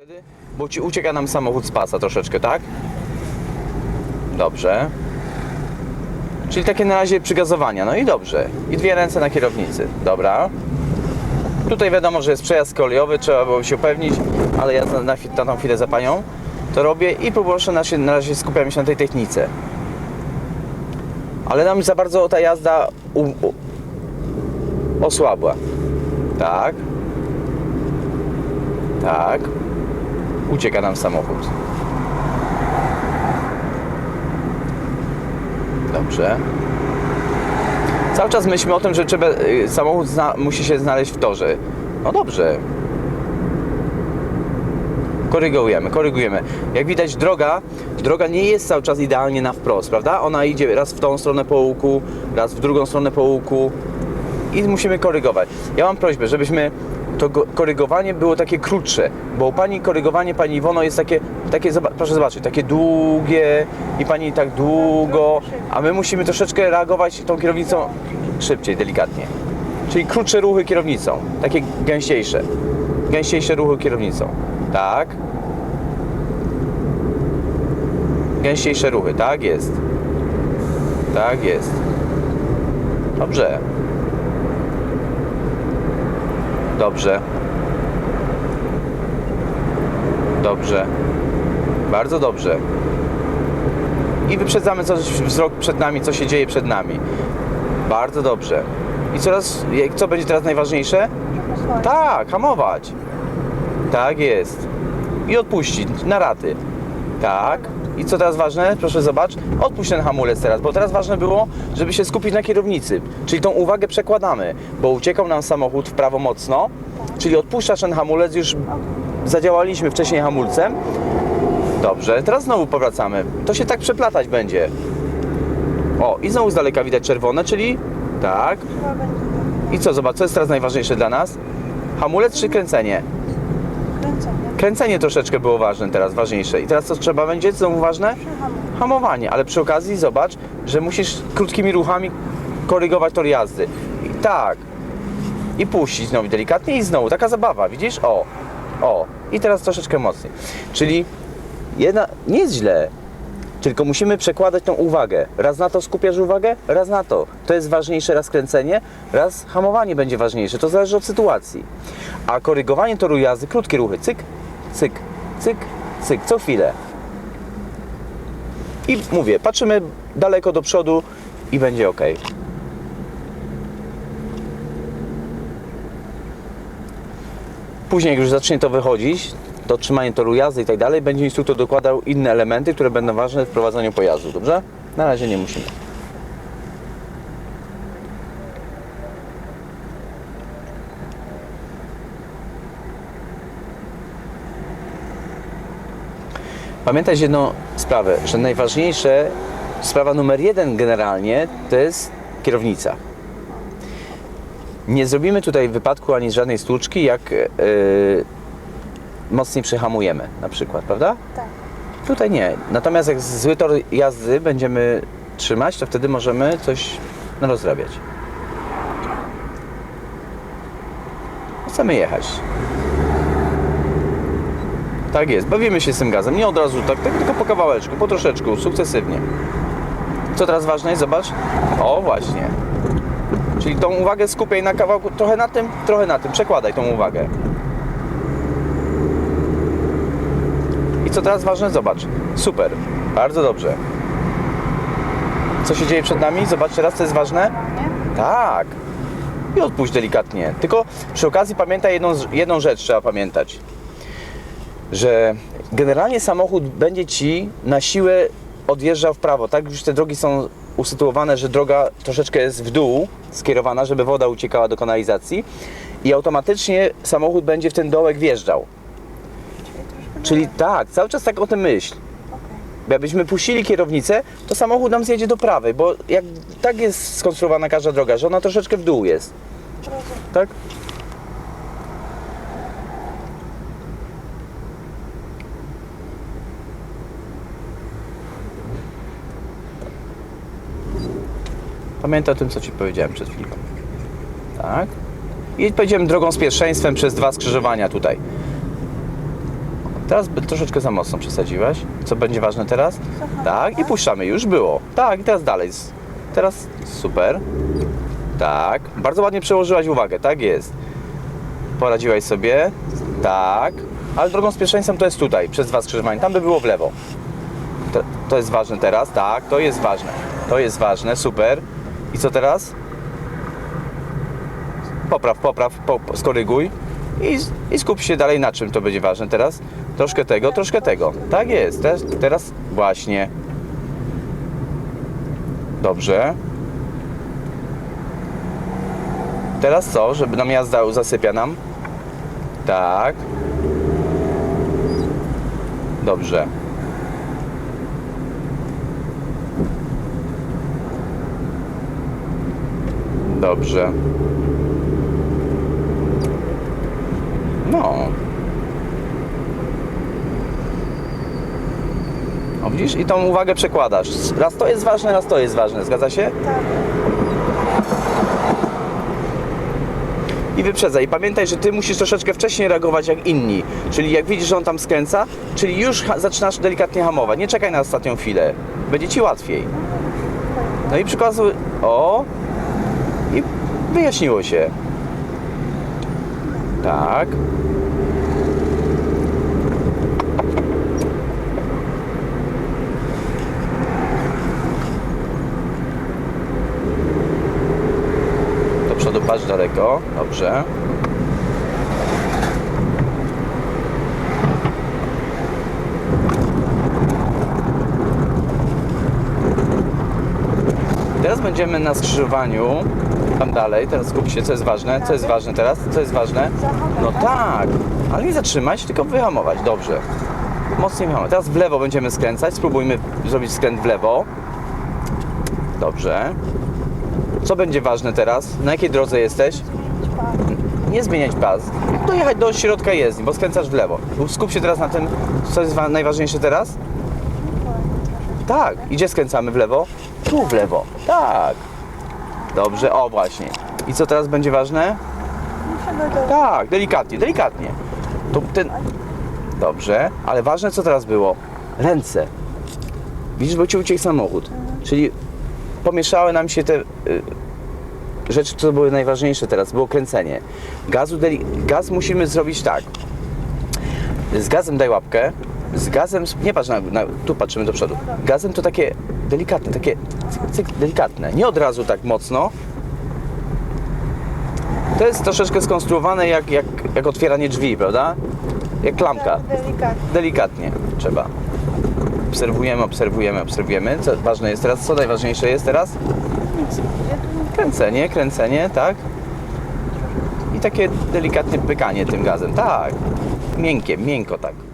Wtedy, bo ci ucieka nam samochód z pasa troszeczkę, tak? Dobrze. Czyli takie na razie przygazowania. No i dobrze. I dwie ręce na kierownicy. Dobra. Tutaj wiadomo, że jest przejazd kolejowy, trzeba było się upewnić, ale ja na, na, tą chwilę za panią to robię i proszę na, na razie skupiamy się na tej technice. Ale nam za bardzo ta jazda u, u, osłabła. Tak. Tak. Ucieka nam samochód. Dobrze. Cały czas myślimy o tym, że trzeba, y, samochód musi się znaleźć w torze. No dobrze. Korygujemy, korygujemy. Jak widać droga, droga nie jest cały czas idealnie na wprost, prawda? Ona idzie raz w tą stronę po łuku, raz w drugą stronę po łuku i musimy korygować. Ja mam prośbę, żebyśmy to go- korygowanie było takie krótsze, bo u Pani korygowanie Pani Iwono jest takie, takie proszę zobaczyć, takie długie i Pani tak długo, a my musimy troszeczkę reagować tą kierownicą szybciej, delikatnie. Czyli krótsze ruchy kierownicą, takie gęściejsze. Gęściejsze ruchy kierownicą. Tak. Gęściejsze ruchy, tak jest. Tak jest. Dobrze. Dobrze. Dobrze. Bardzo dobrze. I wyprzedzamy coś wzrok przed nami, co się dzieje przed nami. Bardzo dobrze. I coraz, co będzie teraz najważniejsze? Tak, hamować. Tak jest. I odpuścić na raty. Tak. I co teraz ważne? Proszę zobacz. Odpuść ten hamulec teraz, bo teraz ważne było, żeby się skupić na kierownicy. Czyli tą uwagę przekładamy, bo uciekał nam samochód w prawo mocno, czyli odpuszczasz ten hamulec, już zadziałaliśmy wcześniej hamulcem. Dobrze, teraz znowu powracamy. To się tak przeplatać będzie. O, i znowu z daleka widać czerwone, czyli tak. I co, zobacz, co jest teraz najważniejsze dla nas? Hamulec czy kręcenie? Kręcenie. Kręcenie troszeczkę było ważne teraz, ważniejsze. I teraz co trzeba będzie, co ważne? Hamowanie, ale przy okazji zobacz, że musisz krótkimi ruchami korygować tor jazdy. I tak. I puścić znowu delikatnie i znowu. Taka zabawa, widzisz? O, o. I teraz troszeczkę mocniej. Czyli jedna, nie jest źle, tylko musimy przekładać tą uwagę. Raz na to skupiasz uwagę, raz na to. To jest ważniejsze, raz kręcenie, raz hamowanie będzie ważniejsze. To zależy od sytuacji. A korygowanie toru jazdy, krótkie ruchy, cyk, cyk, cyk, cyk, co chwilę. I mówię, patrzymy daleko do przodu i będzie ok. Później jak już zacznie to wychodzić, to trzymanie toru jazdy i tak dalej, będzie instruktor dokładał inne elementy, które będą ważne w prowadzeniu pojazdu, dobrze? Na razie nie musimy. Pamiętać jedną sprawę, że najważniejsze, sprawa numer jeden generalnie, to jest kierownica. Nie zrobimy tutaj wypadku ani żadnej stłuczki, jak yy, mocniej przyhamujemy na przykład, prawda? Tak. Tutaj nie. Natomiast jak zły tor jazdy będziemy trzymać, to wtedy możemy coś no, rozrabiać. Chcemy jechać. Tak jest, bawimy się z tym gazem. Nie od razu tak, tak tylko po kawałeczku, po troszeczku, sukcesywnie. Co teraz ważne jest? Zobacz. O, właśnie. Czyli tą uwagę skupiaj na kawałku, trochę na tym, trochę na tym. Przekładaj tą uwagę. I co teraz ważne? Zobacz. Super. Bardzo dobrze. Co się dzieje przed nami? Zobacz teraz, co jest ważne. Tak. I odpuść delikatnie. Tylko przy okazji pamiętaj jedną, jedną rzecz, trzeba pamiętać. Że generalnie samochód będzie ci na siłę odjeżdżał w prawo. Tak już te drogi są usytuowane, że droga troszeczkę jest w dół skierowana, żeby woda uciekała do kanalizacji i automatycznie samochód będzie w ten dołek wjeżdżał. Czyli tak, cały czas tak o tym myśl. Jakbyśmy puścili kierownicę, to samochód nam zjedzie do prawej, bo jak tak jest skonstruowana każda droga, że ona troszeczkę w dół jest. Tak? Pamiętaj o tym, co Ci powiedziałem przed chwilą. Tak? I pojedziemy drogą z pierwszeństwem przez dwa skrzyżowania tutaj. Teraz troszeczkę za mocno przesadziłaś. Co będzie ważne teraz? Tak, i puszczamy. Już było. Tak, i teraz dalej. Teraz super. Tak. Bardzo ładnie przełożyłaś uwagę. Tak jest. Poradziłaś sobie. Tak. Ale drogą z pierwszeństwem to jest tutaj, przez dwa skrzyżowania. Tam by było w lewo. To, to jest ważne teraz. Tak, to jest ważne. To jest ważne. Super. I co teraz? Popraw, popraw, po, po, skoryguj. I, I skup się dalej na czym to będzie ważne teraz. Troszkę tego, troszkę tego. Tak jest. Teraz, teraz właśnie. Dobrze. Teraz co? Żeby nam jazda zasypia nam. Tak. Dobrze. Dobrze. No. O widzisz? I tą uwagę przekładasz. Raz to jest ważne, raz to jest ważne. Zgadza się? Tak. I wyprzedzaj. I pamiętaj, że ty musisz troszeczkę wcześniej reagować jak inni. Czyli jak widzisz, że on tam skręca, czyli już zaczynasz delikatnie hamować. Nie czekaj na ostatnią chwilę. Będzie ci łatwiej. No i przykładuj. O! I wyjaśniło się. Tak. Patrz daleko. Dobrze. Teraz będziemy na skrzyżowaniu. Tam dalej, teraz skup się, co jest ważne. Co jest ważne teraz? Co jest ważne? No tak, ale nie zatrzymać, tylko wyhamować. Dobrze. Mocniej wyhamować. Teraz w lewo będziemy skręcać. Spróbujmy zrobić skręt w lewo. Dobrze. Co będzie ważne teraz? Na jakiej drodze jesteś? Nie zmieniać pas. Dojechać do środka jezdni, bo skręcasz w lewo. Skup się teraz na tym, co jest wa- najważniejsze teraz. Tak. I gdzie skręcamy w lewo? Tu w lewo. Tak. Dobrze, o właśnie. I co teraz będzie ważne? Tak, delikatnie, delikatnie. To ten... Dobrze, ale ważne co teraz było? Ręce. Widzisz, bo ci uciekł samochód. Czyli pomieszały nam się te y, rzeczy, co były najważniejsze teraz. Było kręcenie. Gazu deli... Gaz musimy zrobić tak. Z gazem daj łapkę. Z gazem, nie patrz na, na, tu patrzymy do przodu. Gazem to takie delikatne, takie cyk, cyk, delikatne. Nie od razu tak mocno, to jest troszeczkę skonstruowane jak, jak, jak otwieranie drzwi, prawda? Jak klamka. Delikatnie. Delikatnie trzeba. Obserwujemy, obserwujemy, obserwujemy. Co ważne jest teraz? Co najważniejsze jest teraz? Kręcenie, kręcenie, tak? I takie delikatne pykanie tym gazem, tak. Miękkie, miękko tak.